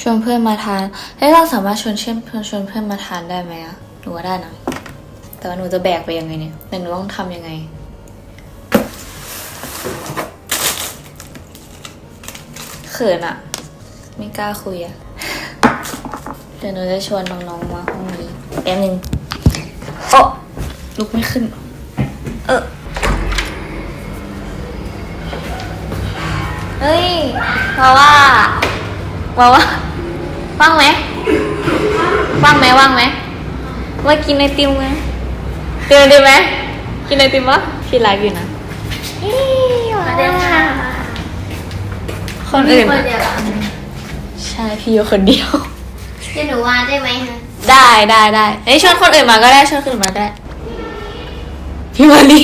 ชวนเพื่อนมาทานเฮ้ยเราสามารถชวนเช่นชวนเพื่อนมาทานได้ไหมอะหนูว่าได้นะ แต่ว่าหนูจะแบกไปยังไงเนี่ย แต่หนูต้องทำยังไง เขินอะไม่กล้าคุยอะเดี๋ยวหนูจะชวนน้องๆมาห้องนี้แป๊บนึงโอ้ลุกไม่ขึ้น เออเฮ้ยมาะว่า มาว่าว่างไหมว่างไหมว่างไหมว่ากินไอติมไหมกินไอติมไหมกินไอติมปะพี่ไลฟ์อยู่นะอี้มาเด้ค่ะคนอื่นคนเดียวเหรอใช่พี่อยู่คนเดียวจะหนูวานได้ไหมคะได้ได้ได้เอ้ยชวนคนอื่นมาก็ได้ชวนคนอื่นมาก็ได้พี่มาลี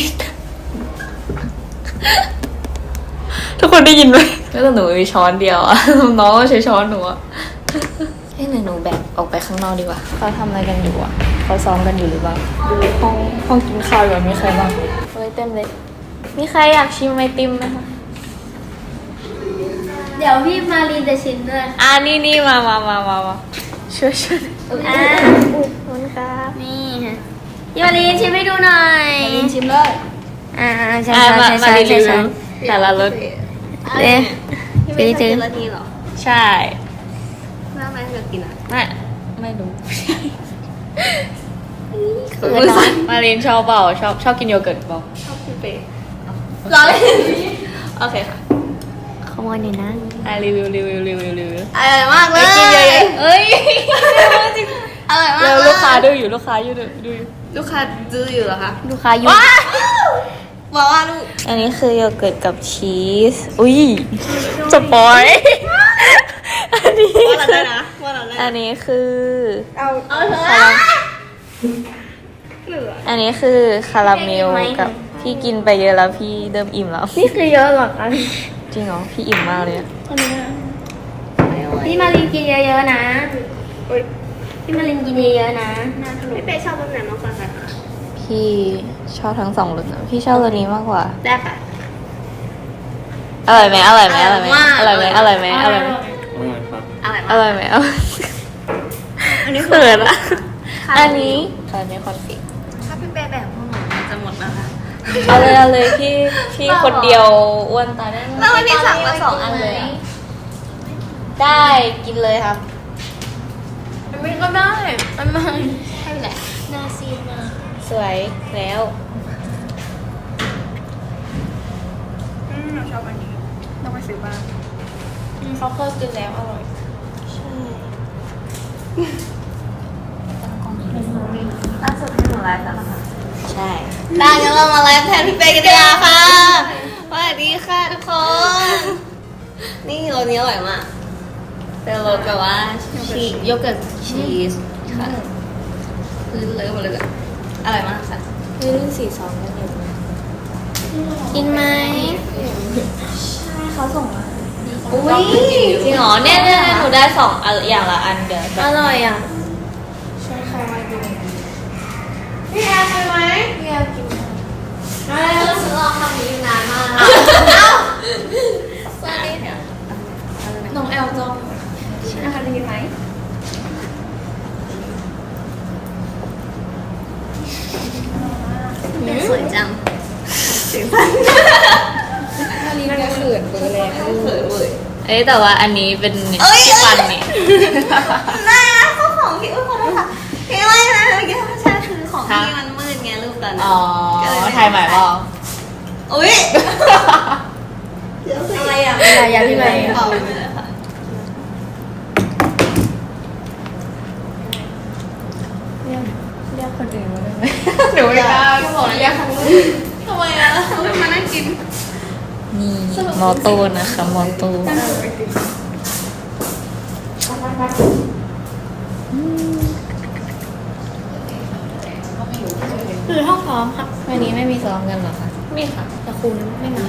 ทุกคนได้ยินไหมแล้วหนูมีช้อนเดียวอะน้องก็ใช้ช้อนหนูอะเอ้ยหนูหนูแบกออกไปข้างนอกดีกว่าเขาทำอะไรกันอยู่อะเขาซ้อมกันอยู่หรือเปล่าดูห้องห้องกินข้าวอยู่อะมีใครบ้างเฮ้ยเต็มเลย มีใครอยากชิมไอติมไหมคะเดี๋ยวพี่มารีนจะชิมด้วย อ่านี่นี่มามามามามาช่วยช่วยอ่าขอบคุณครับนี่ค่ะพี่มารีนชิมให้ดูหน่อยลินชิมเลยอ่าใช่อ่าใช่มาใช่มาใช่รี ใช่วิวใช่แต่ละรสเอ๊ะพี่จื้อใช่แม่แม่จะกินอะไม่ไม่รู้เขินเหรอมารินชอบเปล่าชอบชอบกินโยเกิร์ตเปล่าชอบกินเปย์รอเล่นโอเคค่ะขโมยหน่อยนะอะรีวิวรีวิวรีวิวรีวิวอร่อยมากเลยกินเยอะๆเอ้ยอร่อยมากเร็วลูกค้าดูอยู่ลูกค้าอยู่ดูดูอยู่ลูกค้าซื้ออยู่เหรอคะลูกค้าอยู่ บอกว่าลูกอันนี้คือโยเกิร์ตกับชีส อุ้ยสปอยอันนี้ว่าเราคืได้อนะว่าเราได้อันนี้คือเอาเอาเถอะอันนี้คือคาราเมลกับพี่กินไปเยอะแล้วพี่เริ่มอิ่มแล้ว นี่คือเยอะหรอคะจริงเหรอพี่อิ่มมากเลยอะพี่มารินกินเยอะๆนะพี่มารินกินเยอะๆนะพี่เป้ชอบรสไหนมากกว่ากันพี่ ชอบทั้งสองรสนะพี่ชอบรสนี้มากกว่า ได้ค่ะ อร่อยไหมอร่อยไหมอร่อยไหมออร่ร่ออยยไหไหมมอร่อยไหมอร่อยไหมอร่อยอมากร่อยไหมอร่อยอันนี้เขินอะอันนี้คาราเมลคอนฟิกถ้าพี่เป้แบ่งพวกหนูมันจะหมดนะคะเอาเลยเอาเลยพี่พี่คนเดียวอ้วนตายแน่นอนแล้ววันนี้สั่งมาสองอันเลยอะได้กินเลยครับมันก็ได้มันไม่ใช่แหละน่าซีดมาก สวยแล้วเราชอบอันนี้ต้องไปซื้อบ้างเขาเคยกินแล้วอร่อยใช่ล่าสุดที่หนูไลฟ์แล้วนะคะใช่ได้งั้นเรามาไลฟ์แทนพี่เป้กันดีกว่าค่ะสวัสดีค่ะทุกคน นี่รสนี้อร่อยมากเป็นรสแบบว่าชีสโยเกิร์ตชีสค่ะ คือเลยหมดเลยอะ อร่อยมากค่ะเฮ้ยรุ่นสี่สองกันอยู่กินไหมเขาส่งมาอุ้ยจริงเหรอเนี่ยเนี่ยเนี่ยหนูได้สองอันอย่างละอันเดี๋ยวแบอบร่อยอะใช่ค่ะมาดูพี่แอร์ไปไหมพี่แอร์กินไม่เราฉันรอคำนี้นานมากสวัสดีค่ะน้องแอลจองนะคะได้ยินไหม สวยจังอันนี้น่าเขินเบอร์แรงเขินเว้ยเอ้ยแต่ว่าอันนี้เป็นเอ้ยที่ปันนี่น่าเขาของพี่อุ้ยขอโทษค่ะพี่ไม่นะเมื่อกี้ใช่คือของพี่มันมืดไงรูปตอนนั้นอ๋อถ่ายใหม่เปล่าอุ้ยอะไรอะอะไรอะพี่ใหม่เบาไปเลยค่ะเรียกคนอื่นมาได้ไหม หนูไม่กล้าบอกเรียกครั้งนึงทำไมอะทำมานั่งกิน นี่มอโต้นะคะมอโต้คือห้องพร้อมค่ะวันนี้ไม่มีซ้อมกันเหรอคะมีค่ะแต่คุณไม่มา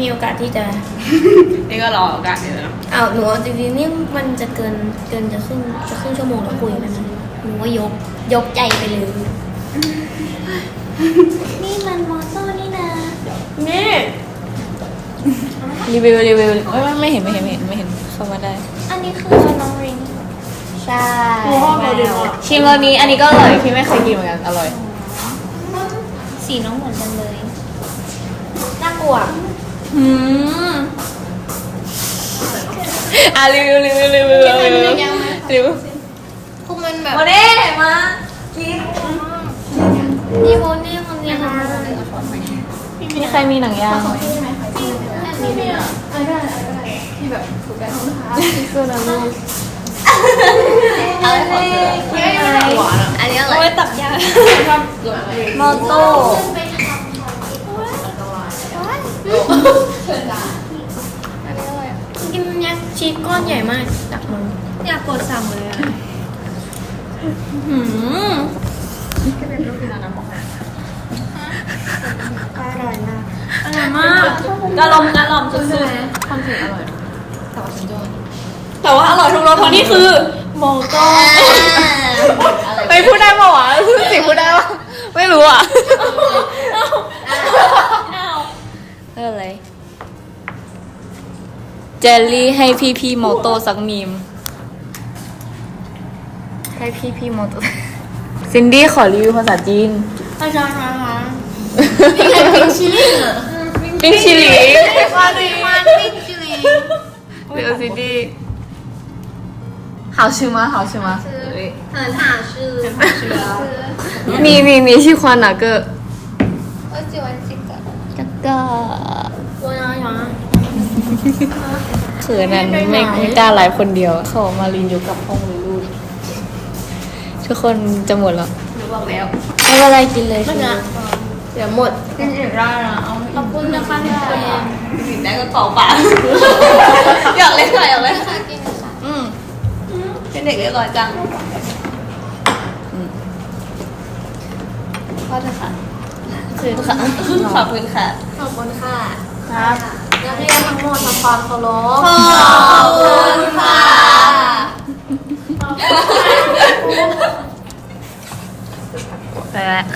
มีโอกาสที่จะ นี่ก็รอโอกาสอยู่นะเอาหนูจริงๆนี่มันจะเกินเกินจะครึ่งจะครึ่งชั่วโมงแล้วคุยกันนะหนูว่ายกยกใจไปเลย นี่มันมอโต้นี่นะนี่รีวิวรีวิวเอ้ยไม่เห็นไม่เห็นไม่เห็นไม่เห็นเข้ามาได้นอันนี้คือน้องริงใช่โอ้โหโมเดลอะชิมรสนี้อันนี้ก็อร่อยพี่ไม่เคยกินเหมือนกันอร่อย สีน้องเหมือนกันเลย น่ากลัวอืมอะรีวิวรีวิวรีวิวรีวิวรีวิวคือมันแบบมาเน่มากิน นี่โมนี่มันนี่ค่ะมีใครมีหนังยางไหมที่แบบถูกใจของลูกค้าคือนะลูกเอาเลยหวานอะอันนี้อะไรเอาไว้ตักยาชอบเกลือเลยมอโต้กินยักษ์ชีสก้อนใหญ่มากตักมันอยากกดสั่งเลยอะ หืมอร่อยมากอร่อยมากกะลมกะลอมสุดๆทำถึงอร่อยแต่ว่าอร่อยทุกรสเพราะนี่คือโมโต้ไปพูดได้ปะวะพูดสิพูดได้ปะไม่รู้อะเอออะไรเจลลี่ให้พี่พี่ๆโมโต้สักมีม ให้พี่พี่ๆโมโต้ ซินดี้ขอรีวิวภาษาจีน อาจารย์มามา นี่ไงพิงชิลี่เหรอ 冰淇淋， มาดิมันพิงชิลี่ 这个 CD 好吃吗？好吃吗？很好吃你你你喜欢哪个？我喜欢这个这个。我想想 เขินนั้นไม่ไม่กล้าไลฟ์คนเดียว เขามาลินอยู่กับห้องเลยลูก ทุกคนจะหมดแล้วหนูบอกแล้วไม่เป็นไรกินเลยไม่นะเดี๋ยวหมดกินอีกได้นะเอาขอบคุณนะคะที่เรียนกินได้ก็ต่อปากอยากเล่นค่ะอยากเล่นค่ะกินค่ะอืมเป็นเด็กเรียบร้อยจังพ่อเธอค่ะคือค่ะ ขอบคุณค่ะ ขอบคุณค่ะ ครับนักเรียนทั้งหมดทำความเคารพขอบคุณค่ะ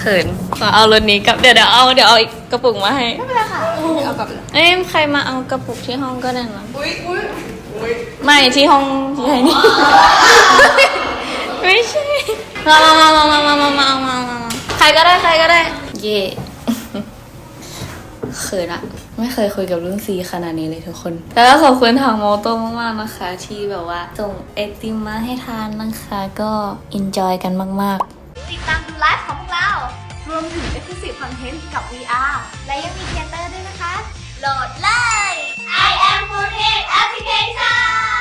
เขินขอเอารถนี้กลับเดี๋ยวเดี๋ยวเอาเดี๋ยวเอาอีกกระปุกมาให้เอากลับเอ้ยใครมาเอากระปุกที่ห้องก็ได้นะอุ้ยอุ้ยอุ้ยไม่ที่ห้องที่ไหนนี่ไม่ใช่มามามามามามามามามามามาใครก็ได้ใครก็ได้ เย่เขินอะไม่เคยคุยกับรุ่นซีขนาดนี้เลยทุกคน แล้วก็ขอบคุณทางโมโต้มากๆนะคะ ที่แบบว่าส่งไอติมมาให้ทานนะคะ ก็อินจอยกันมากติดตาม รวมถึง Exclusive Content กับ VR และยังมีเทเตอร์ด้วยนะคะ โหลดเลย I am 4 Application